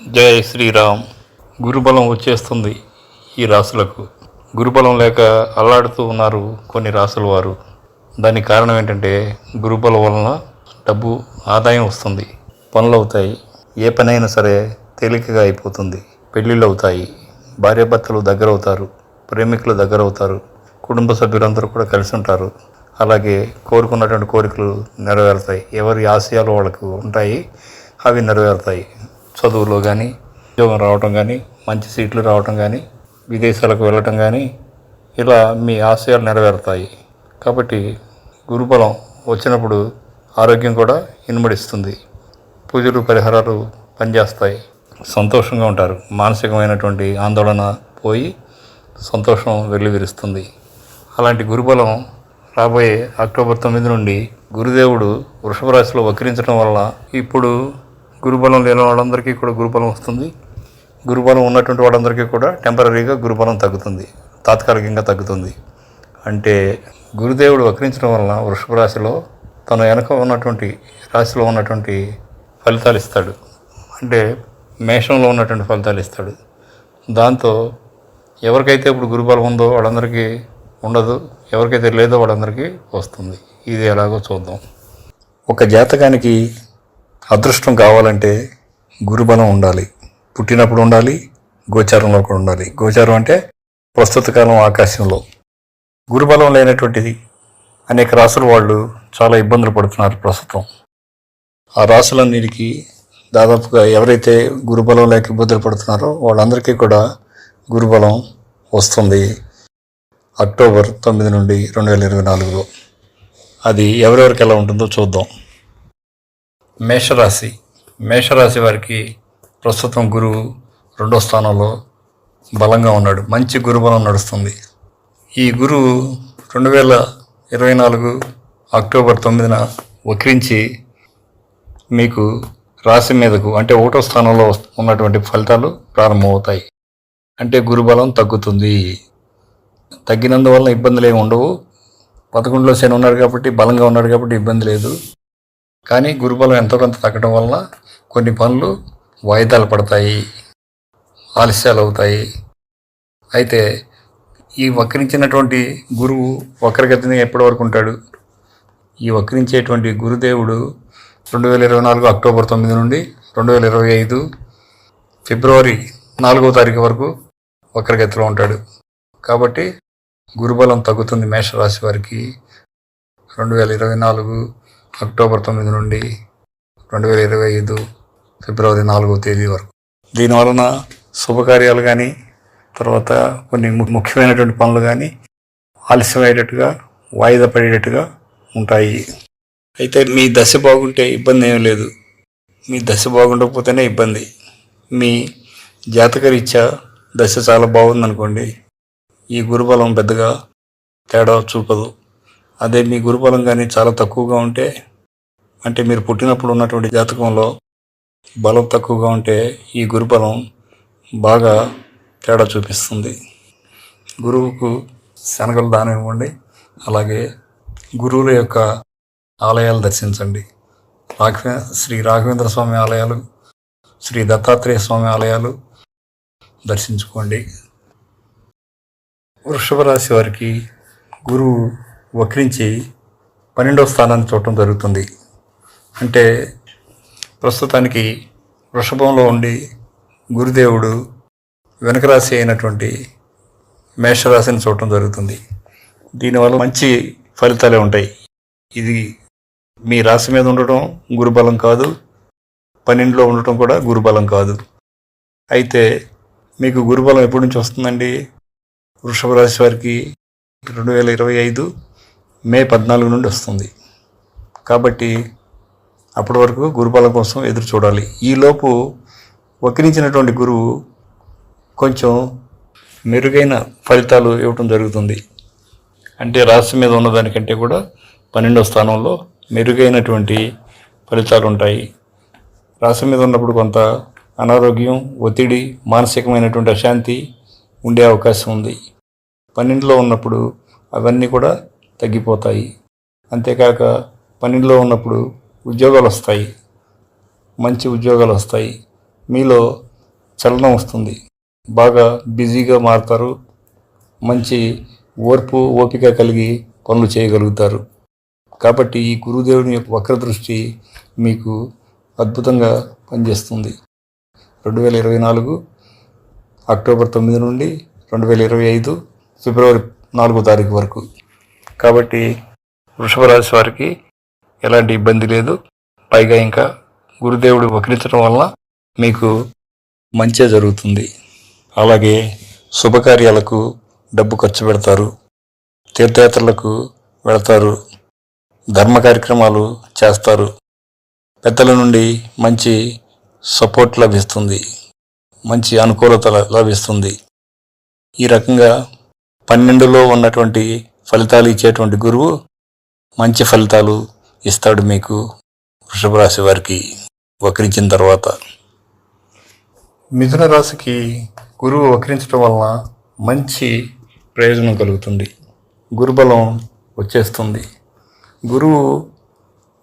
జయ శ్రీరామ్. గురుబలం వచ్చేస్తుంది ఈ రాసులకు గురుబలం లేక అల్లాడుతూ ఉన్నారు కొన్ని రాసుల వారు. దానికి కారణం ఏంటంటే గురుబలం వలన డబ్బు ఆదాయం వస్తుంది. పనులు అవుతాయి ఏ పనైనా సరే తేలికగా అయిపోతుంది. పెళ్ళిళ్ళు అవుతాయి. భార్యాభర్తలు దగ్గర అవుతారు ప్రేమికులు దగ్గర అవుతారు కుటుంబ సభ్యులందరూ కూడా కలిసి ఉంటారు అలాగే కోరుకున్నటువంటి కోరికలు నెరవేరుతాయి. ఎవరి ఆశయాలు వాళ్ళకు ఉంటాయి. అవి నెరవేరుతాయి. చదువులో కానీ ఉద్యోగం రావటం కానీ మంచి సీట్లు రావటం కానీ విదేశాలకు వెళ్ళటం కానీ ఇలా మీ ఆశయాలు నెరవేరుతాయి. కాబట్టి గురుబలం వచ్చినప్పుడు ఆరోగ్యం కూడా ఇనుమడిస్తుంది. పూజలు పరిహారాలు పనిచేస్తాయి. సంతోషంగా ఉంటారు. మానసికమైనటువంటి ఆందోళన పోయి సంతోషం వెల్లివిరుస్తుంది. అలాంటి గురుబలం రాబోయే అక్టోబర్ తొమ్మిది నుండి గురుదేవుడు వృషభ రాశిలో వక్రించడం వల్ల ఇప్పుడు గురుబలం లేని వాళ్ళందరికీ కూడా గురుబలం వస్తుంది. గురుబలం ఉన్నటువంటి వాళ్ళందరికీ కూడా టెంపరీగా గురుబలం తగ్గుతుంది. తాత్కాలికంగా తగ్గుతుంది. అంటే గురుదేవుడు వక్రించడం వలన వృషభ రాశిలో తన వెనక ఉన్నటువంటి రాశిలో ఉన్నటువంటి ఫలితాలు ఇస్తాడు. అంటే మేషంలో ఉన్నటువంటి ఫలితాలు ఇస్తాడు. దాంతో ఎవరికైతే ఇప్పుడు గురుబలం ఉందో వాళ్ళందరికీ ఉండదు ఎవరికైతే లేదో వాళ్ళందరికీ వస్తుంది. ఇది ఎలాగో చూద్దాం. ఒక జాతకానికి అదృష్టం కావాలంటే గురుబలం ఉండాలి. పుట్టినప్పుడు ఉండాలి గోచారంలో కూడా ఉండాలి. గోచారం అంటే ప్రస్తుత కాలం ఆకాశంలో. గురుబలం లేనటువంటిది అనేక రాసుల వాళ్ళు చాలా ఇబ్బందులు పడుతున్నారు ప్రస్తుతం. ఆ రాసులన్నిటికీ దాదాపుగా ఎవరైతే గురుబలం లేక ఇబ్బందులు పడుతున్నారో వాళ్ళందరికీ కూడా గురుబలం వస్తుంది. అక్టోబర్ తొమ్మిది నుండి రెండు వేల ఇరవై నాలుగులో. అది ఎవరెవరికి ఎలా ఉంటుందో చూద్దాం. మేషరాశి. మేషరాశి వారికి ప్రస్తుతం గురువు రెండో స్థానంలో బలంగా ఉన్నాడు. మంచి గురుబలం నడుస్తుంది. ఈ గురువు రెండు వేల ఇరవై నాలుగు అక్టోబర్ తొమ్మిదిన వక్రించి మీకు రాశి మీదకు అంటే ఒకటో స్థానంలో ఉన్నటువంటి ఫలితాలు ప్రారంభమవుతాయి. అంటే గురుబలం తగ్గుతుంది. తగ్గినందువల్ల ఇబ్బందులు ఏమి ఉండవు. పదకొండులో శని ఉన్నాడు కాబట్టి బలంగా ఉన్నాడు కాబట్టి ఇబ్బంది లేదు. కానీ గురుబలం ఎంతో కొంత తగ్గడం వలన కొన్ని పనులు వాయిదాలు పడతాయి ఆలస్యాలు అవుతాయి. అయితే ఈ వక్రించినటువంటి గురువు వక్రగతిని ఎప్పటి వరకు ఉంటాడు? ఈ వక్రించేటువంటి గురుదేవుడు రెండు వేల ఇరవై నాలుగు అక్టోబర్ తొమ్మిది నుండి రెండు వేల ఇరవై ఐదు ఫిబ్రవరి నాలుగో తారీఖు వరకు వక్రగతిలో ఉంటాడు. కాబట్టి గురుబలం తగ్గుతుంది మేషరాశి వారికి. రెండు వేల ఇరవై నాలుగు అక్టోబర్ తొమ్మిది నుండి రెండు వేల ఇరవై ఐదు ఫిబ్రవరి నాలుగో తేదీ వరకు. దీనివలన శుభకార్యాలు కానీ తర్వాత కొన్ని ముఖ్యమైనటువంటి పనులు కానీ ఆలస్యమయ్యేటట్టుగా వాయిదా పడేటట్టుగా ఉంటాయి. అయితే మీ దశ బాగుంటే ఇబ్బంది ఏం లేదు. మీ దశ బాగుండకపోతేనే ఇబ్బంది. మీ జాతకరీత్యా దశ చాలా బాగుందనుకోండి. ఈ గురుబలం పెద్దగా తేడా చూపదు. అదే మీ గురుబలం కానీ చాలా తక్కువగా ఉంటే అంటే మీరు పుట్టినప్పుడు ఉన్నటువంటి జాతకంలో బలం తక్కువగా ఉంటే ఈ గురుబలం బాగా తేడా చూపిస్తుంది. గురువుకు శనగలు దానం ఇవ్వండి. అలాగే గురువుల యొక్క ఆలయాలు దర్శించండి. రాఘవే శ్రీ రాఘవేంద్ర స్వామి ఆలయాలు శ్రీ దత్తాత్రేయ స్వామి ఆలయాలు దర్శించుకోండి. వృషభ రాశి వారికి గురువు వక్రించి పన్నెండవ స్థానాన్ని చూడటం జరుగుతుంది. అంటే ప్రస్తుతానికి వృషభంలో ఉండి గురుదేవుడు వెనక రాశి అయినటువంటి మేషరాశిని చూడటం జరుగుతుంది. దీనివల్ల మంచి ఫలితాలే ఉంటాయి. ఇది మీ రాశి మీద ఉండటం గురుబలం కాదు. పన్నెండులో ఉండటం కూడా గురుబలం కాదు. అయితే మీకు గురుబలం ఎప్పటి నుంచి వస్తుందండి? వృషభ రాశి వారికి రెండు వేల ఇరవై ఐదు మే పద్నాలుగు నుండి వస్తుంది. కాబట్టి అప్పటి వరకు గురుబలం కోసం ఎదురు చూడాలి. ఈలోపు వక్రించినటువంటి గురువు కొంచెం మెరుగైన ఫలితాలు ఇవ్వటం జరుగుతుంది. అంటే రాశి మీద ఉన్నదానికంటే కూడా పన్నెండో స్థానంలో మెరుగైనటువంటి ఫలితాలు ఉంటాయి. రాశి మీద ఉన్నప్పుడు కొంత అనారోగ్యం ఒత్తిడి మానసికమైనటువంటి అశాంతి ఉండే అవకాశం ఉంది. పన్నెండులో ఉన్నప్పుడు అవన్నీ కూడా తగ్గిపోతాయి. అంతేకాక పనిలో ఉన్నప్పుడు ఉద్యోగాలు వస్తాయి. మంచి ఉద్యోగాలు వస్తాయి. మీలో చలనం వస్తుంది. బాగా బిజీగా మారుతారు. మంచి ఓర్పు ఓపిక కలిగి పనులు చేయగలుగుతారు. కాబట్టి ఈ గురుదేవుని యొక్క వక్ర దృష్టి మీకు అద్భుతంగా పనిచేస్తుంది. రెండు వేల ఇరవై నాలుగు అక్టోబర్ తొమ్మిది నుండి రెండు వేల ఇరవై ఐదు ఫిబ్రవరి నాలుగో తారీఖు వరకు. కాబట్టి వృషభ రాశి వారికి ఎలాంటి ఇబ్బంది లేదు. పైగా ఇంకా గురుదేవుడు వక్రించడం వలన మీకు మంచే జరుగుతుంది. అలాగే శుభకార్యాలకు డబ్బు ఖర్చు పెడతారు. తీర్థయాత్రలకు వెళతారు. ధర్మ కార్యక్రమాలు చేస్తారు. పెద్దల నుండి మంచి సపోర్ట్ లభిస్తుంది. మంచి అనుకూలత లభిస్తుంది. ఈ రకంగా పన్నెండులో ఉన్నటువంటి ఫలితాలు ఇచ్చేటువంటి గురువు మంచి ఫలితాలు ఇస్తాడు మీకు. వృషభ రాశి వారికి వక్రించిన తర్వాత. మిథున రాశికి గురువు వక్రించడం వలన మంచి ప్రయోజనం కలుగుతుంది. గురుబలం వచ్చేస్తుంది. గురువు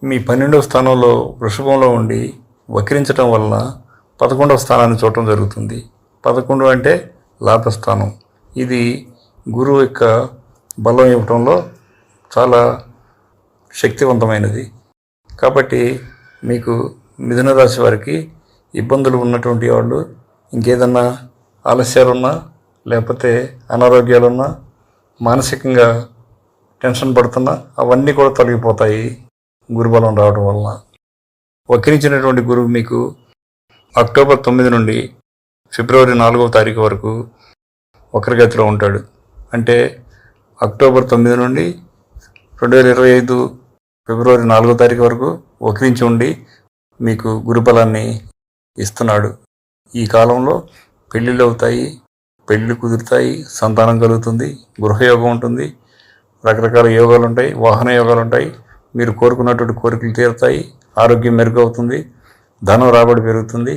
మీ పన్నెండవ స్థానంలో వృషభంలో ఉండి వక్రించడం వలన పదకొండవ స్థానాన్ని చూడటం జరుగుతుంది. పదకొండు అంటే లాభస్థానం. ఇది గురువు యొక్క బలం ఇవ్వటంలో చాలా శక్తివంతమైనది. కాబట్టి మీకు మిథున రాశి వారికి ఇబ్బందులు ఉన్నటువంటి వాళ్ళు ఇంకేదన్నా ఆలస్యాలున్నా లేకపోతే అనారోగ్యాలున్నా మానసికంగా టెన్షన్ పడుతున్నా అవన్నీ కూడా తొలగిపోతాయి గురుబలం రావడం వలన. వక్రించినటువంటి గురువు మీకు అక్టోబర్ తొమ్మిది నుండి ఫిబ్రవరి నాలుగవ తారీఖు వరకు వక్రగతిలో ఉంటాడు. అంటే అక్టోబర్ తొమ్మిది నుండి రెండు వేల ఇరవై ఐదు ఫిబ్రవరి నాలుగో తారీఖు వరకు వక్రించి ఉండి మీకు గురుబలాన్ని ఇస్తున్నాడు. ఈ కాలంలో పెళ్ళిళ్ళు అవుతాయి పెళ్ళిళ్ళు కుదురుతాయి సంతానం కలుగుతుంది గృహయోగం ఉంటుంది రకరకాల యోగాలు ఉంటాయి వాహన యోగాలు ఉంటాయి. మీరు కోరుకున్నటువంటి కోరికలు తీరుతాయి ఆరోగ్యం మెరుగవుతుంది ధనం రాబడి పెరుగుతుంది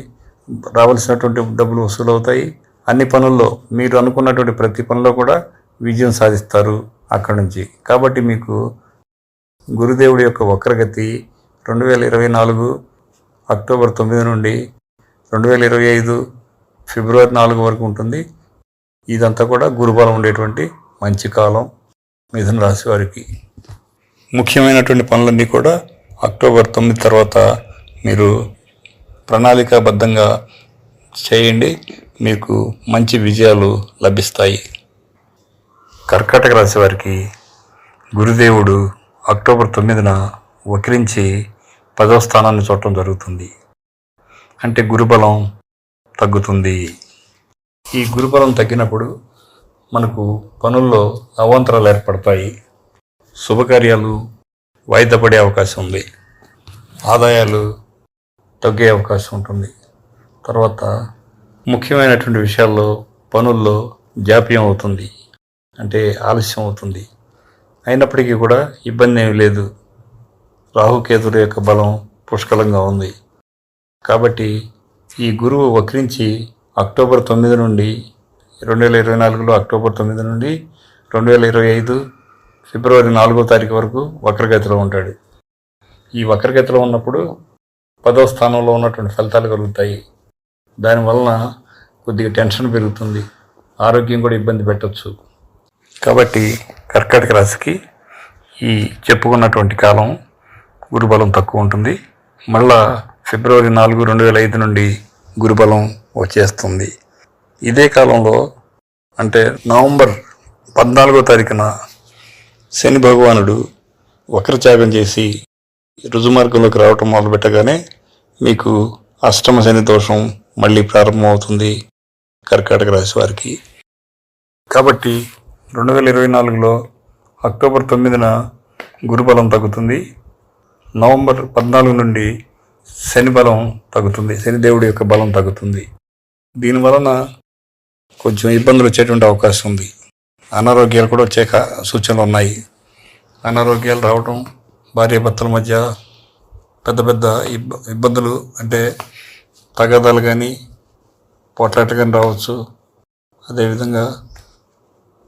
రావాల్సినటువంటి డబ్బులు వసూలు అవుతాయి అన్ని పనుల్లో మీరు అనుకున్నటువంటి ప్రతి పనిలో కూడా విజయం సాధిస్తారు అక్కడి నుంచి. కాబట్టి మీకు గురుదేవుడి యొక్క వక్రగతి రెండు వేల ఇరవై నాలుగు అక్టోబర్ తొమ్మిది నుండి రెండు వేల ఇరవై ఐదు ఫిబ్రవరి నాలుగు వరకు ఉంటుంది. ఇదంతా కూడా గురుబలం ఉండేటువంటి మంచి కాలం మిథున రాశి వారికి. ముఖ్యమైనటువంటి పనులన్నీ కూడా అక్టోబర్ తొమ్మిది తర్వాత మీరు ప్రణాళికాబద్ధంగా చేయండి. మీకు మంచి విజయాలు లభిస్తాయి. కర్కాటక రాశి వారికి గురుదేవుడు అక్టోబర్ తొమ్మిదిన వక్రించి పదవ స్థానాన్ని చూడటం జరుగుతుంది. అంటే గురుబలం తగ్గుతుంది. ఈ గురుబలం తగ్గినప్పుడు మనకు పనుల్లో అవాంతరాలు ఏర్పడతాయి. శుభకార్యాలు వాయిదా పడే అవకాశం ఉంది. ఆదాయాలు తగ్గే అవకాశం ఉంటుంది. తర్వాత ముఖ్యమైనటువంటి విషయాల్లో పనుల్లో జాప్యం అవుతుంది. అంటే ఆలస్యం అవుతుంది. అయినప్పటికీ కూడా ఇబ్బంది ఏమీ లేదు. రాహుకేతుల యొక్క బలం పుష్కలంగా ఉంది. కాబట్టి ఈ గురువు వక్రించి అక్టోబర్ తొమ్మిది నుండి రెండు వేల ఇరవై నాలుగులో అక్టోబర్ తొమ్మిది నుండి రెండు వేల ఇరవై ఐదు ఫిబ్రవరి నాలుగో తారీఖు వరకు వక్రగతిలో ఉంటాడు. ఈ వక్రగతిలో ఉన్నప్పుడు పదో స్థానంలో ఉన్నటువంటి ఫలితాలు కలుగుతాయి. దానివలన కొద్దిగా టెన్షన్ పెరుగుతుంది. ఆరోగ్యం కూడా ఇబ్బంది పెట్టవచ్చు కాబట్టి కర్కాటక రాశికి ఈ చెప్పుకున్నటువంటి కాలం గురుబలం తక్కువ ఉంటుంది. మళ్ళా ఫిబ్రవరి నాలుగు రెండు వేల ఐదు నుండి గురుబలం వచ్చేస్తుంది. ఇదే కాలంలో అంటే నవంబర్ పద్నాలుగో తారీఖున శని భగవానుడు వక్రత్యాగం చేసి రుజుమార్గంలోకి రావటం మొదలుపెట్టగానే మీకు అష్టమ శని దోషం మళ్ళీ ప్రారంభమవుతుంది కర్కాటక రాశి వారికి. కాబట్టి రెండు వేల ఇరవై నాలుగులో అక్టోబర్ తొమ్మిదిన గురుబలం తగ్గుతుంది. నవంబర్ పద్నాలుగు నుండి శని బలం తగ్గుతుంది. శని దేవుడి యొక్క బలం తగ్గుతుంది. దీని వలన కొంచెం ఇబ్బందులు వచ్చేటువంటి అవకాశం ఉంది. అనారోగ్యాలు కూడా వచ్చే సూచనలు ఉన్నాయి. అనారోగ్యాలు రావటం భార్యాభర్తల మధ్య పెద్ద పెద్ద ఇబ్బ ఇబ్బందులు అంటే తగాదాలు కానీ పోట్లాట కానీ రావచ్చు. అదేవిధంగా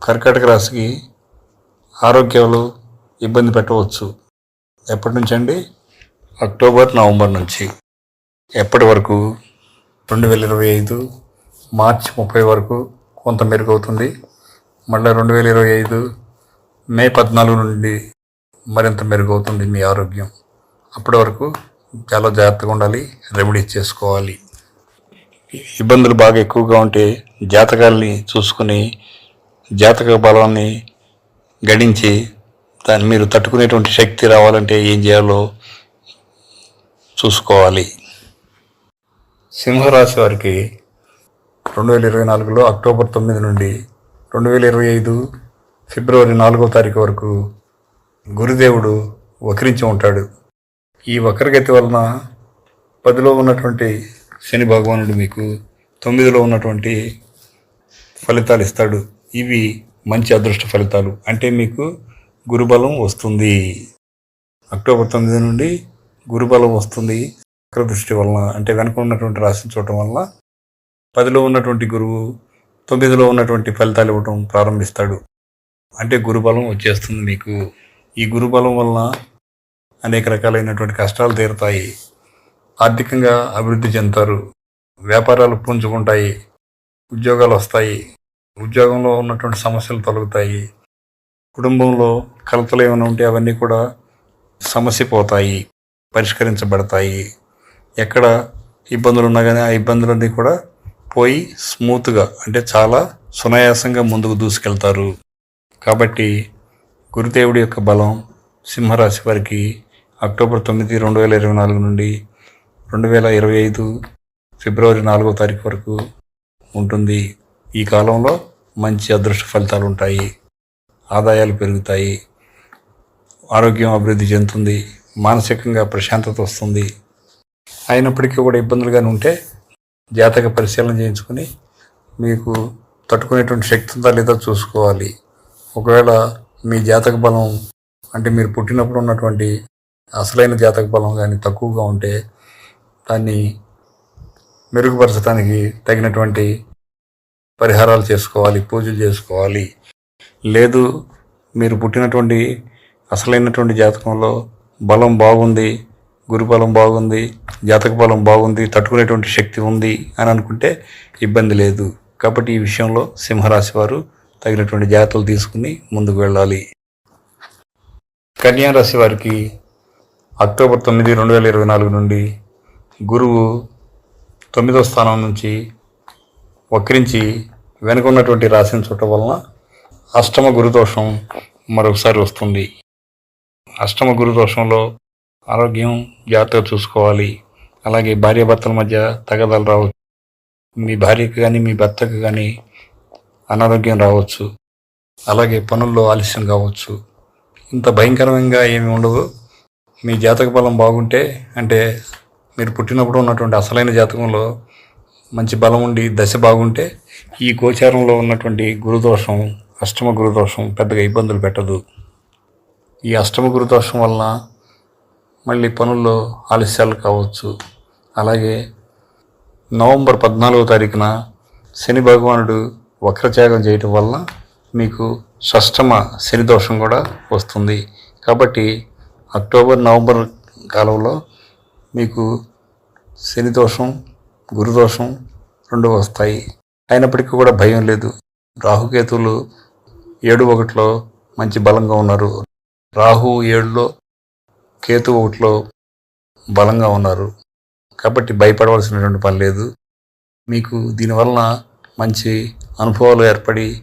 కర్కాటక రాశికి ఆరోగ్యాలు ఇబ్బంది పెట్టవచ్చు. ఎప్పటి నుంచి అండి? అక్టోబర్ నవంబర్ నుంచి. ఎప్పటి వరకు? రెండు వేల ఇరవై ఐదు మార్చి ముప్పై వరకు కొంత మెరుగవుతుంది. మళ్ళీ రెండు వేల ఇరవై ఐదు మే పద్నాలుగు నుండి మరింత మెరుగవుతుంది మీ ఆరోగ్యం. అప్పటి వరకు చాలా జాగ్రత్తగా ఉండాలి రెమెడీస్ చేసుకోవాలి. ఇబ్బందులు బాగా ఎక్కువగా ఉంటే జాతకాల్ని చూసుకుని జాతక బలాన్ని గడించి దాన్ని మీరు తట్టుకునేటువంటి శక్తి రావాలంటే ఏం చేయాలో చూసుకోవాలి. సింహరాశి వారికి రెండు వేల ఇరవై నాలుగులో అక్టోబర్ తొమ్మిది నుండి రెండు వేల ఇరవై ఐదు ఫిబ్రవరి నాలుగో తారీఖు వరకు గురుదేవుడు వక్రించి ఉంటాడు. ఈ వక్రగతి వలన పదిలో ఉన్నటువంటి శని భగవానుడు మీకు తొమ్మిదిలో ఉన్నటువంటి ఫలితాలు ఇస్తాడు. ఇవి మంచి అదృష్ట ఫలితాలు. అంటే మీకు గురుబలం వస్తుంది. అక్టోబర్ తొమ్మిది నుండి గురుబలం వస్తుంది. దృష్టి వలన అంటే వెనక ఉన్నటువంటి రాశిని చూడటం వలన పదిలో ఉన్నటువంటి గురువు తొమ్మిదిలో ఉన్నటువంటి ఫలితాలు ఇవ్వటం ప్రారంభిస్తాడు. అంటే గురుబలం వచ్చేస్తుంది మీకు. ఈ గురుబలం వలన అనేక రకాలైనటువంటి కష్టాలు తీరుతాయి. ఆర్థికంగా అభివృద్ధి చెందుతారు. వ్యాపారాలు పుంజుకుంటాయి. ఉద్యోగాలు వస్తాయి. ఉద్యోగంలో ఉన్నటువంటి సమస్యలు తొలగుతాయి. కుటుంబంలో కలతలు ఏమైనా ఉంటే అవన్నీ కూడా సమస్య పోతాయి పరిష్కరించబడతాయి. ఎక్కడ ఇబ్బందులు ఉన్నా కానీ ఆ ఇబ్బందులన్నీ కూడా పోయి స్మూత్గా అంటే చాలా సునాయాసంగా ముందుకు దూసుకెళ్తారు. కాబట్టి గురుదేవుడి యొక్క బలం సింహరాశి వారికి అక్టోబర్ తొమ్మిది రెండు వేల ఇరవై నాలుగు నుండి రెండు వేల ఇరవై ఐదు ఫిబ్రవరి నాలుగో తారీఖు వరకు ఉంటుంది. ఈ కాలంలో మంచి అదృష్ట ఫలితాలు ఉంటాయి ఆదాయాలు పెరుగుతాయి. ఆరోగ్యం అభివృద్ధి చెందుతుంది. మానసికంగా ప్రశాంతత వస్తుంది. అయినప్పటికీ కూడా ఇబ్బందులుగానే ఉంటే జాతక పరిశీలన చేయించుకొని మీకు తట్టుకునేటువంటి శక్తి ఉందా లేదా చూసుకోవాలి. ఒకవేళ మీ జాతక బలం అంటే మీరు పుట్టినప్పుడు ఉన్నటువంటి అసలైన జాతక బలం కానీ తక్కువగా ఉంటే దాన్ని మెరుగుపరచడానికి తగినటువంటి పరిహారాలు చేసుకోవాలి పూజలు చేసుకోవాలి. లేదు మీరు పుట్టినటువంటి అసలైనటువంటి జాతకంలో బలం బాగుంది గురుబలం బాగుంది జాతక బలం బాగుంది తట్టుకునేటువంటి శక్తి ఉంది అని అనుకుంటే ఇబ్బంది లేదు. కాబట్టి ఈ విషయంలో సింహరాశి వారు తగినటువంటి జాగ్రత్తలు తీసుకుని ముందుకు వెళ్ళాలి. కన్యా రాశి వారికి అక్టోబర్ తొమ్మిది రెండు వేల ఇరవై నాలుగు నుండి గురువు తొమ్మిదో స్థానం నుంచి వక్రించి వెనుక ఉన్నటువంటి రాశిని చుట్టం వలన అష్టమ గురుదోషం మరొకసారి వస్తుంది. అష్టమ గురుదోషంలో ఆరోగ్యం జాగ్రత్తగా చూసుకోవాలి. అలాగే భార్యాభర్తల మధ్య తగదాలు రావచ్చు. మీ భార్యకు కానీ మీ భర్తకు కానీ అనారోగ్యం రావచ్చు. అలాగే పనుల్లో ఆలస్యం కావచ్చు. ఇంత భయంకరంగా ఏమి ఉండదు. మీ జాతక బలం బాగుంటే అంటే మీరు పుట్టినప్పుడు ఉన్నటువంటి అసలైన జాతకంలో మంచి బలం ఉండి దశ బాగుంటే ఈ గోచారంలో ఉన్నటువంటి గురుదోషం అష్టమ గురుదోషం పెద్దగా ఇబ్బందులు పెట్టదు. ఈ అష్టమ గురుదోషం వలన మళ్ళీ పనుల్లో ఆలస్యాలు కావచ్చు. అలాగే నవంబర్ పద్నాలుగో తారీఖున శని భగవానుడు వక్రత్యాగం చేయటం వలన మీకు షష్టమ శని దోషం కూడా వస్తుంది. కాబట్టి అక్టోబర్ నవంబర్ కాలంలో మీకు శని దోషం గురుదోషం రెండు వస్తాయి అయినప్పటికీ కూడా భయం లేదు. రాహుకేతువులు ఏడు ఒకటిలో మంచి బలంగా ఉన్నారు. రాహు ఏడులో కేతు ఒకటిలో బలంగా ఉన్నారు. కాబట్టి భయపడవలసినటువంటి పని లేదు. మీకు దీనివలన మంచి అనుభవాలు ఏర్పడి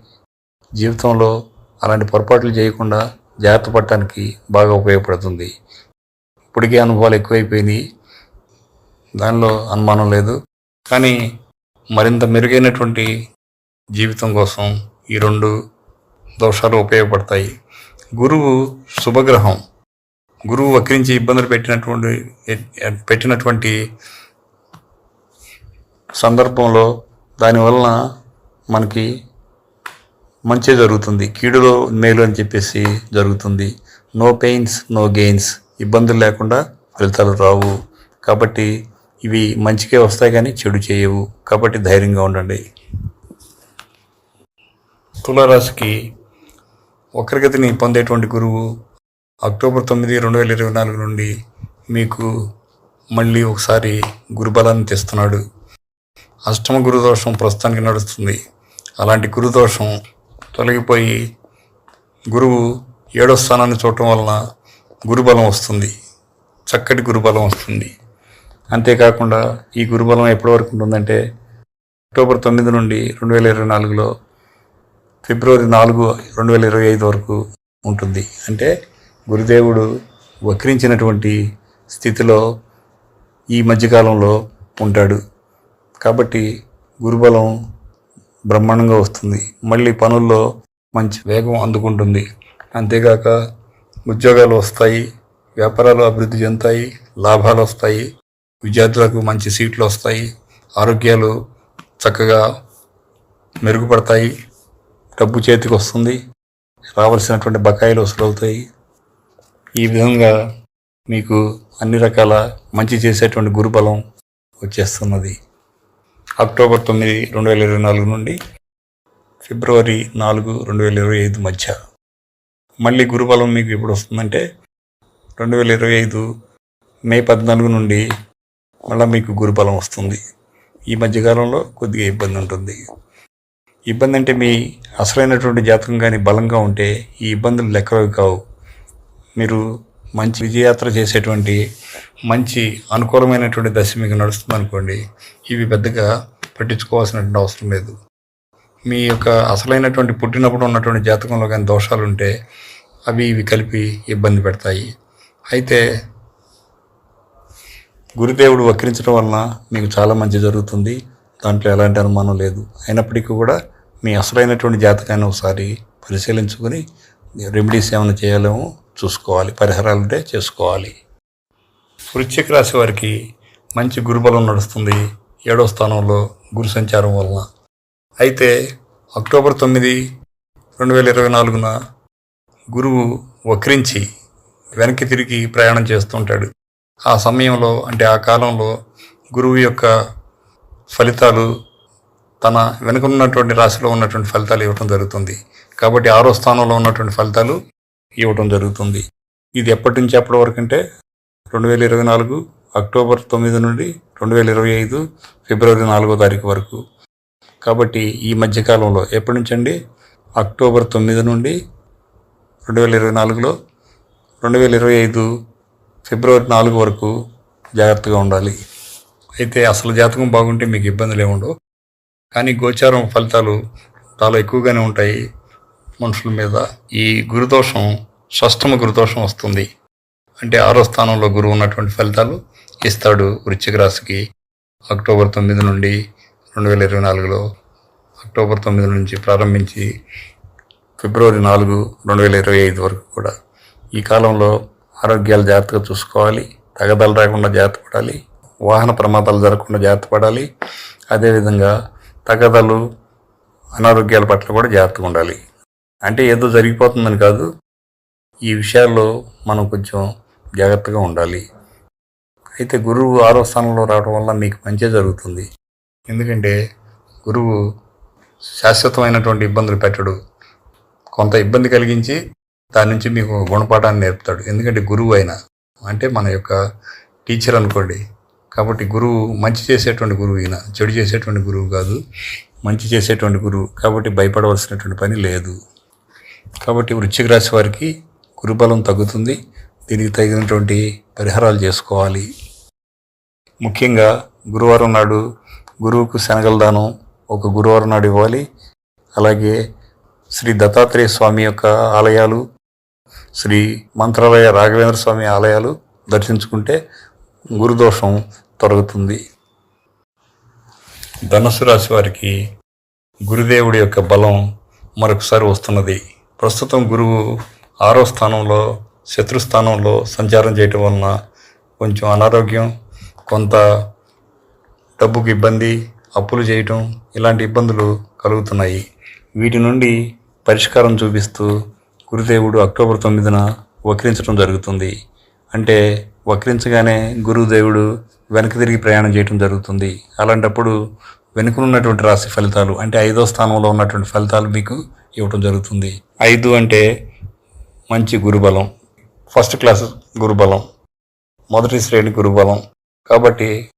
జీవితంలో అలాంటి పొరపాట్లు చేయకుండా జాగ్రత్త పడటానికి బాగా ఉపయోగపడుతుంది. ఇప్పటికే అనుభవాలు ఎక్కువైపోయినాయి. దానిలో అనుమానం లేదు. కానీ మరింత మెరుగైనటువంటి జీవితం కోసం ఈ రెండు దోషాలు ఉపయోగపడతాయి. గురువు శుభగ్రహం. గురువు వక్రించి ఇబ్బందులు పెట్టినటువంటి పెట్టినటువంటి సందర్భంలో దానివలన మనకి మంచి జరుగుతుంది. కీడులో మేలు అని చెప్పేసి జరుగుతుంది. నో పెయిన్స్ నో గెయిన్స్ ఇబ్బందులు లేకుండా ఫలితాలు రావు. కాబట్టి ఇవి మంచికే వస్తాయి కానీ చెడు చేయవు. కాబట్టి ధైర్యంగా ఉండండి. తులారాశికి వక్రగతిని పొందేటువంటి గురువు అక్టోబర్ తొమ్మిది రెండు వేల ఇరవై నాలుగు నుండి మీకు మళ్ళీ ఒకసారి గురుబలాన్ని తెస్తున్నాడు. అష్టమ గురుదోషం ప్రస్తుతానికి నడుస్తుంది. అలాంటి గురుదోషం తొలగిపోయి గురువు ఏడో స్థానాన్ని చూడటం వలన గురుబలం వస్తుంది. చక్కటి గురుబలం వస్తుంది. అంతేకాకుండా ఈ గురుబలం ఎప్పటి వరకు ఉంటుందంటే అక్టోబర్ తొమ్మిది నుండి రెండు వేల ఇరవై నాలుగులో ఫిబ్రవరి నాలుగు రెండు వేల ఇరవై ఐదు వరకు ఉంటుంది. అంటే గురుదేవుడు వక్రించినటువంటి స్థితిలో ఈ మధ్యకాలంలో ఉంటాడు. కాబట్టి గురుబలం బ్రహ్మాండంగా వస్తుంది. మళ్ళీ పనుల్లో మంచి వేగం అందుకుంటుంది. అంతేగాక ఉద్యోగాలు వస్తాయి వ్యాపారాలు అభివృద్ధి చెందుతాయి లాభాలు వస్తాయి. విద్యార్థులకు మంచి సీట్లు వస్తాయి ఆరోగ్యాలు చక్కగా మెరుగుపడతాయి డబ్బు చేతికి వస్తుంది రావాల్సినటువంటి బకాయిలు వసూలవుతాయి. ఈ విధంగా మీకు అన్ని రకాల మంచి చేసేటువంటి గురుబలం వచ్చేస్తున్నది. అక్టోబర్ తొమ్మిది రెండు వేల ఇరవై నాలుగు నుండి ఫిబ్రవరి నాలుగు రెండు వేల ఇరవై ఐదు మధ్య. మళ్ళీ గురుబలం మీకు ఎప్పుడు వస్తుందంటే రెండు వేల ఇరవై ఐదు మే పద్నాలుగు నుండి మళ్ళీ మీకు గురుబలం వస్తుంది. ఈ మధ్యకాలంలో కొద్దిగా ఇబ్బంది ఉంటుంది. ఇబ్బంది అంటే మీ అసలైనటువంటి జాతకం కానీ బలంగా ఉంటే ఈ ఇబ్బందులు లెక్కవి కావు. మీరు మంచి విజయయాత్ర చేసేటువంటి మంచి అనుకూలమైనటువంటి దశ మీకు నడుస్తుంది అనుకోండి ఇవి పెద్దగా పట్టించుకోవాల్సినటువంటి అవసరం లేదు. మీ యొక్క అసలైనటువంటి పుట్టినప్పుడు ఉన్నటువంటి జాతకంలో కానీ దోషాలు ఉంటే అవి ఇవి కలిపి ఇబ్బంది పెడతాయి. అయితే గురుదేవుడు వక్రించడం వలన మీకు చాలా మంచి జరుగుతుంది. దాంట్లో ఎలాంటి అనుమానం లేదు. అయినప్పటికీ కూడా మీ అసలైనటువంటి జాతకాన్ని ఒకసారి పరిశీలించుకొని రెమెడీస్ ఏమైనా చేయాలేమో చూసుకోవాలి. పరిహారాలు ఉంటే చేసుకోవాలి. వృశ్చిక రాశి వారికి మంచి గురుబలం నడుస్తుంది. ఏడో స్థానంలో గురు సంచారం వలన. అయితే అక్టోబర్ తొమ్మిది రెండు వేల ఇరవై నాలుగున గురువు వక్రించి వెనక్కి తిరిగి ప్రయాణం చేస్తుంటాడు. ఆ సమయంలో అంటే ఆ కాలంలో గురువు యొక్క ఫలితాలు తన వెనుక ఉన్నటువంటి రాశిలో ఉన్నటువంటి ఫలితాలు ఇవ్వటం జరుగుతుంది. కాబట్టి ఆరో స్థానంలో ఉన్నటువంటి ఫలితాలు ఇవ్వటం జరుగుతుంది. ఇది ఎప్పటి నుంచి ఎప్పటి వరకు అంటే రెండు వేల ఇరవై నాలుగు అక్టోబర్ తొమ్మిది నుండి రెండు వేల ఇరవై ఐదు ఫిబ్రవరి నాలుగో తారీఖు వరకు. కాబట్టి ఈ మధ్యకాలంలో ఎప్పటి నుంచి అండి? అక్టోబర్ తొమ్మిది నుండి రెండు వేల ఇరవై నాలుగులో. రెండు వేల ఇరవై ఐదు ఫిబ్రవరి నాలుగు వరకు జాగ్రత్తగా ఉండాలి. అయితే అసలు జాతకం బాగుంటే మీకు ఇబ్బందులు ఏముండవు కానీ గోచారం ఫలితాలు చాలా ఎక్కువగానే ఉంటాయి మనుషుల మీద. ఈ గురుదోషం షష్టమ గురుదోషం వస్తుంది. అంటే ఆరో స్థానంలో గురువు ఉన్నటువంటి ఫలితాలు ఇస్తాడు వృశ్చిక రాశికి. అక్టోబర్ తొమ్మిది నుండి రెండు వేల ఇరవై నాలుగులో అక్టోబర్ తొమ్మిది నుంచి ప్రారంభించి ఫిబ్రవరి నాలుగు రెండు వేల ఇరవై ఐదు వరకు కూడా. ఈ కాలంలో ఆరోగ్యాలు జాగ్రత్తగా చూసుకోవాలి తగదలు రాకుండా జాగ్రత్త పడాలి వాహన ప్రమాదాలు జరగకుండా జాగ్రత్త పడాలి అదేవిధంగా తగదలు అనారోగ్యాల పట్ల కూడా జాగ్రత్తగా ఉండాలి. అంటే ఏదో జరిగిపోతుందని కాదు ఈ విషయాల్లో మనం కొంచెం జాగ్రత్తగా ఉండాలి. అయితే గురువు ఆరో స్థానంలో రావడం వల్ల మీకు మంచి జరుగుతుంది. ఎందుకంటే గురువు శాశ్వతమైనటువంటి ఇబ్బందులు పెట్టడు. కొంత ఇబ్బంది కలిగించి దాని నుంచి మీకు గుణపాఠాన్ని నేర్పుతాడు. ఎందుకంటే గురువు అయినా అంటే మన యొక్క టీచర్ అనుకోండి. కాబట్టి గురువు మంచి చేసేటువంటి గురువు ఈయన చెడు చేసేటువంటి గురువు కాదు. మంచి చేసేటువంటి గురువు కాబట్టి భయపడవలసినటువంటి పని లేదు. కాబట్టి వృశ్చిక రాశి వారికి గురుబలం తగ్గుతుంది. దీనికి తగినటువంటి పరిహారాలు చేసుకోవాలి. ముఖ్యంగా గురువారం నాడు గురువుకు శనగల దానం ఒక గురువారం నాడు ఇవ్వాలి. అలాగే శ్రీ దత్తాత్రేయ స్వామి యొక్క ఆలయాలు శ్రీ మంత్రాలయ రాఘవేంద్ర స్వామి ఆలయాలు దర్శించుకుంటే గురుదోషం తొలగుతుంది. ధనుసు రాశి వారికి గురుదేవుడి యొక్క బలం మరొకసారి వస్తున్నది. ప్రస్తుతం గురువు ఆరో స్థానంలో శత్రుస్థానంలో సంచారం చేయటం వలన కొంచెం అనారోగ్యం కొంత డబ్బుకు ఇబ్బంది అప్పులు చేయటం ఇలాంటి ఇబ్బందులు కలుగుతున్నాయి. వీటి నుండి పరిష్కారం చూపిస్తూ గురుదేవుడు అక్టోబర్ తొమ్మిదిన వక్రించడం జరుగుతుంది. అంటే వక్రించగానే గురుదేవుడు వెనక్కి తిరిగి ప్రయాణం చేయడం జరుగుతుంది. అలాంటప్పుడు వెనుకనున్నటువంటి రాశి ఫలితాలు అంటే ఐదో స్థానంలో ఉన్నటువంటి ఫలితాలు మీకు ఇవ్వటం జరుగుతుంది. ఐదు అంటే మంచి గురుబలం. ఫస్ట్ క్లాస్ గురుబలం. మొదటి శ్రేణి గురుబలం. కాబట్టి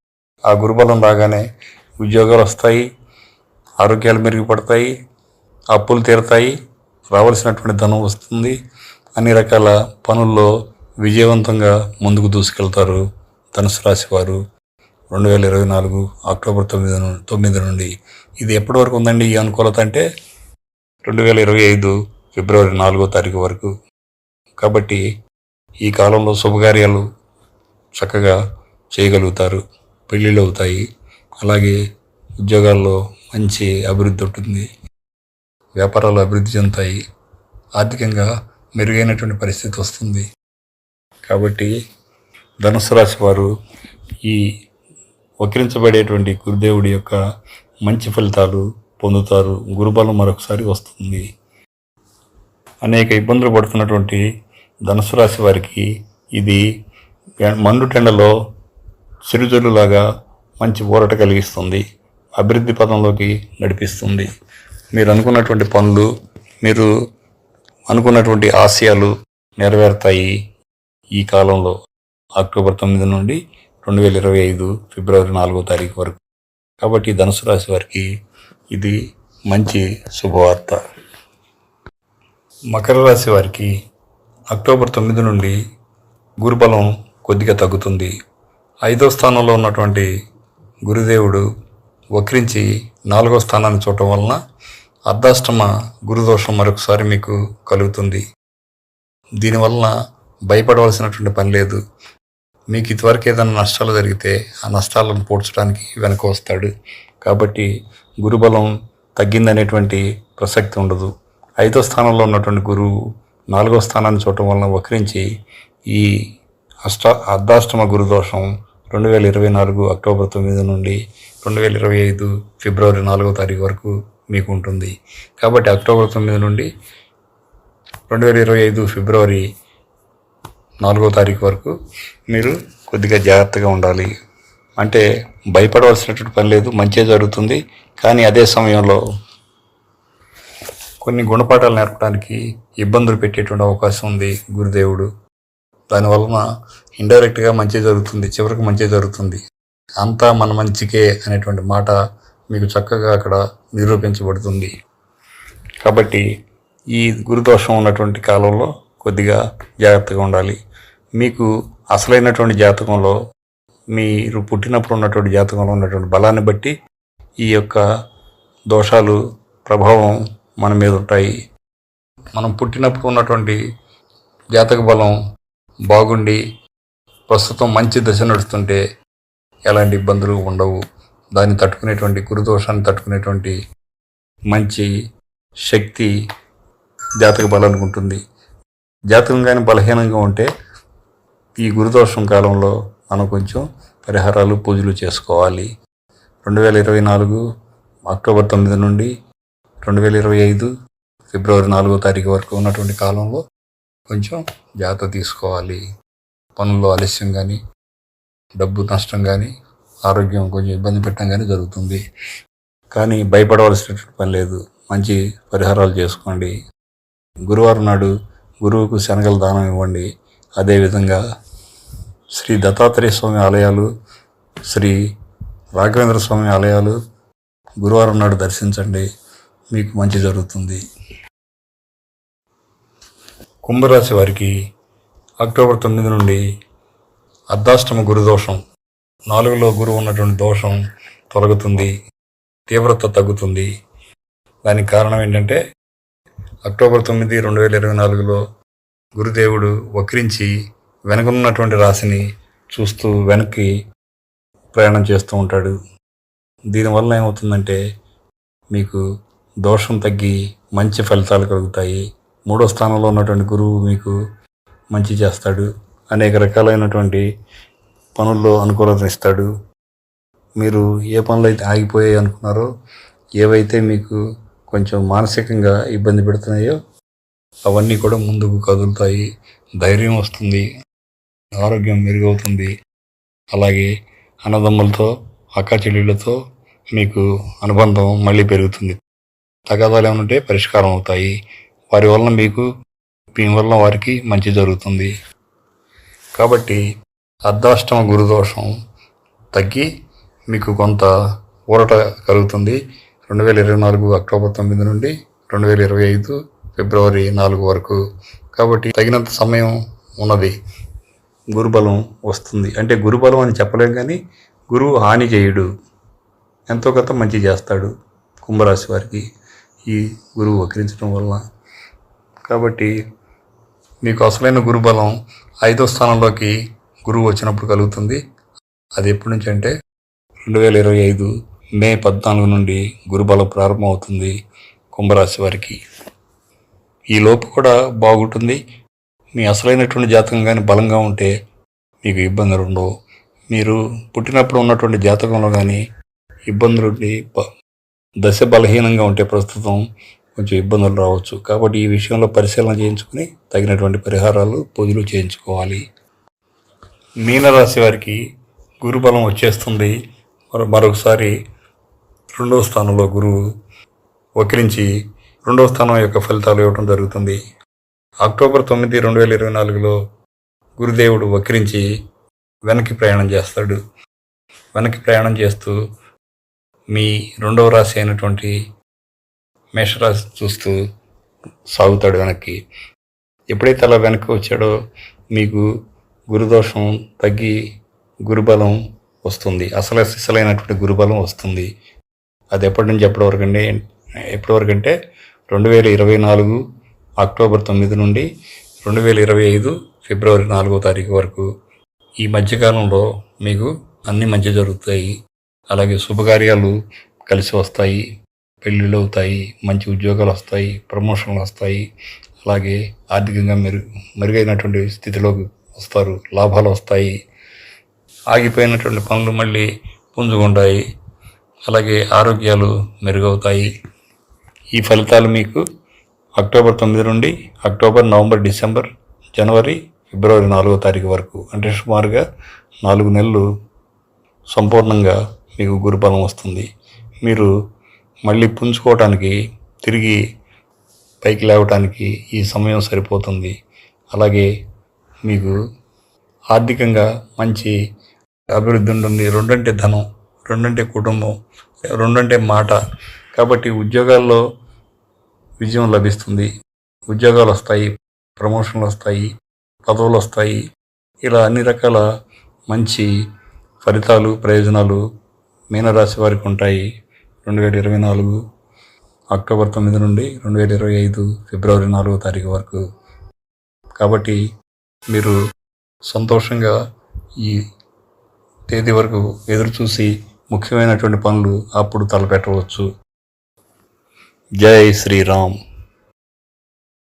ఆ గురుబలం రాగానే ఉద్యోగాలు వస్తాయి ఆరోగ్యాలు మెరుగుపడతాయి అప్పులు తీరుతాయి రావాల్సినటువంటి ధనం వస్తుంది. అన్ని రకాల పనుల్లో విజయవంతంగా ముందుకు దూసుకెళ్తారు ధనుసు రాశి వారు. రెండు వేల ఇరవై నాలుగు అక్టోబర్ తొమ్మిది తొమ్మిది నుండి. ఇది ఎప్పటి వరకు ఉందండి ఈ అనుకూలత అంటే? రెండు వేల ఇరవై ఐదు ఫిబ్రవరి నాలుగో తారీఖు వరకు. కాబట్టి ఈ కాలంలో శుభకార్యాలు చక్కగా చేయగలుగుతారు. పెళ్ళిళ్ళు అవుతాయి. అలాగే ఉద్యోగాల్లో మంచి అభివృద్ధి ఉంటుంది. వ్యాపారాలు అభివృద్ధి చెందుతాయి. ఆర్థికంగా మెరుగైనటువంటి పరిస్థితి వస్తుంది. కాబట్టి ధనుసు రాశి వారు ఈ వక్రించబడేటువంటి గురుదేవుడి యొక్క మంచి ఫలితాలు పొందుతారు. గురుబలం మరొకసారి వస్తుంది. అనేక ఇబ్బందులు పడుతున్నటువంటి ధనుసు రాశి వారికి ఇది మండుటెండలో టెండలో మంచి ఊరట కలిగిస్తుంది. అభివృద్ధి పదంలోకి నడిపిస్తుంది. మీరు అనుకున్నటువంటి పనులు మీరు అనుకున్నటువంటి ఆశయాలు నెరవేరుతాయి ఈ కాలంలో. అక్టోబర్ తొమ్మిది నుండి రెండు వేల ఇరవై ఐదు ఫిబ్రవరి నాలుగో తారీఖు వరకు. కాబట్టి ధనుసు రాశి వారికి ఇది మంచి శుభవార్త. మకర రాశి వారికి అక్టోబర్ తొమ్మిది నుండి గురుబలం కొద్దిగా తగ్గుతుంది. ఐదో స్థానంలో ఉన్నటువంటి గురుదేవుడు వక్రించి నాలుగో స్థానాన్ని చూడటం వలన అర్ధాష్టమ గురుదోషం మరొకసారి మీకు కలుగుతుంది. దీనివలన భయపడవలసినటువంటి పని లేదు. మీకు ఇదివరకు ఏదైనా నష్టాలు జరిగితే ఆ నష్టాలను పోడ్చడానికి వెనక వస్తాడు. కాబట్టి గురుబలం తగ్గిందనేటువంటి ప్రసక్తి ఉండదు. ఐదో స్థానంలో ఉన్నటువంటి గురువు నాలుగో స్థానాన్ని చూడటం వలన వక్రించి ఈ అష్ట అర్ధాష్టమ గురుదోషం రెండు వేల ఇరవై నాలుగు అక్టోబర్ తొమ్మిది నుండి రెండు వేల ఇరవై ఐదు ఫిబ్రవరి నాలుగో తారీఖు వరకు మీకు ఉంటుంది కాబట్టి అక్టోబర్ తొమ్మిది నుండి రెండు వేల ఇరవై ఐదు ఫిబ్రవరి నాలుగో తారీఖు వరకు మీరు కొద్దిగా జాగ్రత్తగా ఉండాలి. అంటే భయపడవలసినటువంటి పని లేదు మంచిగా జరుగుతుంది. కానీ అదే సమయంలో కొన్ని గుణపాఠాలు నేర్పడానికి ఇబ్బందులు పెట్టేటువంటి అవకాశం ఉంది గురుదేవుడు. దానివలన ఇండైరెక్ట్గా మంచి జరుగుతుంది చివరికి మంచి జరుగుతుంది. అంతా మన మంచికే అనేటువంటి మాట మీకు చక్కగా అక్కడ నిరూపించబడుతుంది. కాబట్టి ఈ గురుదోషం ఉన్నటువంటి కాలంలో కొద్దిగా జాగ్రత్తగా ఉండాలి. మీకు అసలైనటువంటి జాతకంలో మీరు పుట్టినప్పుడు ఉన్నటువంటి జాతకంలో ఉన్నటువంటి బలాన్ని బట్టి ఈ యొక్క దోషాలు ప్రభావం మన మీద ఉంటాయి. మనం పుట్టినప్పుడు ఉన్నటువంటి జాతక బలం బాగుండి ప్రస్తుతం మంచి దశ నడుస్తుంటే ఎలాంటి ఇబ్బందులు ఉండవు. దాన్ని తట్టుకునేటువంటి గురుదోషాన్ని తట్టుకునేటువంటి మంచి శక్తి జాతక బలానికి ఉంటుంది. జాతకం కానీ బలహీనంగా ఉంటే ఈ గురుదోషం కాలంలో మనం కొంచెం పరిహారాలు పూజలు చేసుకోవాలి. రెండు వేల ఇరవై నాలుగు అక్టోబర్ తొమ్మిది నుండి రెండు వేల ఇరవై ఐదు ఫిబ్రవరి నాలుగో తారీఖు వరకు ఉన్నటువంటి కాలంలో కొంచెం జాగ్రత్త తీసుకోవాలి. పనుల్లో ఆలస్యం కానీ డబ్బు నష్టం కానీ ఆరోగ్యం కొంచెం ఇబ్బంది పెట్టడం కానీ జరుగుతుంది. కానీ భయపడవలసినటువంటి పని లేదు. మంచి పరిహారాలు చేసుకోండి. గురువారం నాడు గురువుకు శనగల దానం ఇవ్వండి. అదేవిధంగా శ్రీ దత్తాత్రేయ స్వామి ఆలయాలు శ్రీ రాఘవేంద్ర స్వామి ఆలయాలు గురువారం నాడు దర్శించండి. మీకు మంచి జరుగుతుంది. కుంభరాశి వారికి అక్టోబర్ తొమ్మిది నుండి అర్ధాష్టమ గురుదోషం నాలుగులో గురువు ఉన్నటువంటి దోషం తొలగుతుంది తీవ్రత తగ్గుతుంది. దానికి కారణం ఏంటంటే అక్టోబర్ తొమ్మిది రెండు వేల ఇరవై నాలుగులో గురుదేవుడు వక్రించి వెనకనున్నటువంటి రాశిని చూస్తూ వెనక్కి ప్రయాణం చేస్తూ ఉంటాడు. దీనివల్ల ఏమవుతుందంటే మీకు దోషం తగ్గి మంచి ఫలితాలు కలుగుతాయి. మూడో స్థానంలో ఉన్నటువంటి గురువు మీకు మంచి చేస్తాడు. అనేక రకాలైనటువంటి పనుల్లో అనుకూలత ఇస్తాడు. మీరు ఏ పనులు అయితే ఆగిపోయాయి అనుకున్నారో ఏవైతే మీకు కొంచెం మానసికంగా ఇబ్బంది పెడుతున్నాయో అవన్నీ కూడా ముందుకు కదులుతాయి. ధైర్యం వస్తుంది. ఆరోగ్యం మెరుగవుతుంది. అలాగే అన్నదమ్ములతో అక్క చెల్లెళ్ళతో మీకు అనుబంధం మళ్ళీ పెరుగుతుంది. తగాదాలు ఏమైనా ఉంటే పరిష్కారం అవుతాయి. వారి వలన మీకు మీ వలన వారికి మంచి జరుగుతుంది. కాబట్టి అర్ధాష్టమ గురుదోషం తగ్గి మీకు కొంత ఊరట కలుగుతుంది. రెండు వేల ఇరవై నాలుగు అక్టోబర్ తొమ్మిది నుండి రెండు వేల ఇరవై ఐదు ఫిబ్రవరి నాలుగు వరకు. కాబట్టి తగినంత సమయం ఉన్నది. గురుబలం వస్తుంది. అంటే గురుబలం అని చెప్పలేం కానీ గురువు హాని చేయుడు. ఎంతో కొంత మంచి చేస్తాడు కుంభరాశి వారికి ఈ గురువు వక్రించడం వల్ల. కాబట్టి మీకు అసలైన గురుబలం ఐదో స్థానంలోకి గురువు వచ్చినప్పుడు కలుగుతుంది. అది ఎప్పటి నుంచి అంటే రెండు వేల ఇరవై ఐదు మే పద్నాలుగు నుండి గురుబలం ప్రారంభమవుతుంది కుంభరాశి వారికి. ఈ లోపు కూడా బాగుంటుంది. మీ అసలైనటువంటి జాతకం కానీ బలంగా ఉంటే మీకు ఇబ్బందులు ఉండవు. మీరు పుట్టినప్పుడు ఉన్నటువంటి జాతకంలో కానీ ఇబ్బందులు బ- దశ బలహీనంగా ఉంటే ప్రస్తుతం కొంచెం ఇబ్బందులు రావచ్చు. కాబట్టి ఈ విషయంలో పరిశీలన చేయించుకుని తగినటువంటి పరిహారాలు పూజలు చేయించుకోవాలి. మీనరాశి వారికి గురుబలం వచ్చేస్తుంది. మరో మరొకసారి రెండవ స్థానంలో గురువు వక్రించి రెండవ స్థానం యొక్క ఫలితాలు ఇవ్వడం జరుగుతుంది. అక్టోబర్ తొమ్మిది రెండు వేల ఇరవై నాలుగులో గురుదేవుడు వక్రించి వెనక్కి ప్రయాణం చేస్తాడు. వెనక్కి ప్రయాణం చేస్తూ మీ రెండవ రాశి అయినటువంటి మేషరాశి చూస్తూ సాగుతాడు వెనక్కి. ఎప్పుడైతే అలా వెనక్కి వచ్చాడో మీకు గురుదోషం తగ్గి గురుబలం వస్తుంది. అసలు సిసలైనటువంటి గురుబలం వస్తుంది. అది ఎప్పటి నుంచి ఎప్పటి వరకు అండి ఎప్పటి వరకు అంటే రెండు వేల ఇరవై నాలుగు అక్టోబర్ తొమ్మిది నుండి రెండు వేల ఇరవై ఐదు ఫిబ్రవరి నాలుగో తారీఖు వరకు. ఈ మధ్యకాలంలో మీకు అన్ని మంచి జరుగుతాయి. అలాగే శుభకార్యాలు కలిసి వస్తాయి. పెళ్ళిళ్ళు అవుతాయి మంచి ఉద్యోగాలు వస్తాయి ప్రమోషన్లు వస్తాయి. అలాగే ఆర్థికంగా మెరుగు మెరుగైనటువంటి స్థితిలోకి వస్తారు లాభాలు వస్తాయి. ఆగిపోయినటువంటి పనులు మళ్ళీ పుంజుకుంటాయి. అలాగే ఆరోగ్యాలు మెరుగవుతాయి. ఈ ఫలితాలు మీకు అక్టోబర్ తొమ్మిది నుండి అక్టోబర్ నవంబర్ డిసెంబర్ జనవరి ఫిబ్రవరి నాలుగో తారీఖు వరకు అంటే సుమారుగా నాలుగు నెలలు సంపూర్ణంగా మీకు గురుబలం వస్తుంది. మీరు మళ్ళీ పుంజుకోవటానికి తిరిగి పైకి లేవటానికి ఈ సమయం సరిపోతుంది. అలాగే మీకు ఆర్థికంగా మంచి అభివృద్ధి ఉంటుంది. రెండంటే ధనం రెండంటే కుటుంబం రెండంటే మాట. కాబట్టి ఉద్యోగాల్లో విజయం లభిస్తుంది. ఉద్యోగాలు వస్తాయి ప్రమోషన్లు వస్తాయి పదవులు వస్తాయి. ఇలా అన్ని రకాల మంచి ఫలితాలు ప్రయోజనాలు మీనరాశి వారికి ఉంటాయి. రెండు వేల ఇరవై నాలుగు అక్టోబర్ తొమ్మిది నుండి రెండు వేల ఇరవై ఐదు ఫిబ్రవరి నాలుగో తారీఖు వరకు. కాబట్టి మీరు సంతోషంగా ఈ తేదీ వరకు ఎదురుచూసి ముఖ్యమైనటువంటి పనులు అప్పుడు తలపెట్టవచ్చు. జై శ్రీరామ్.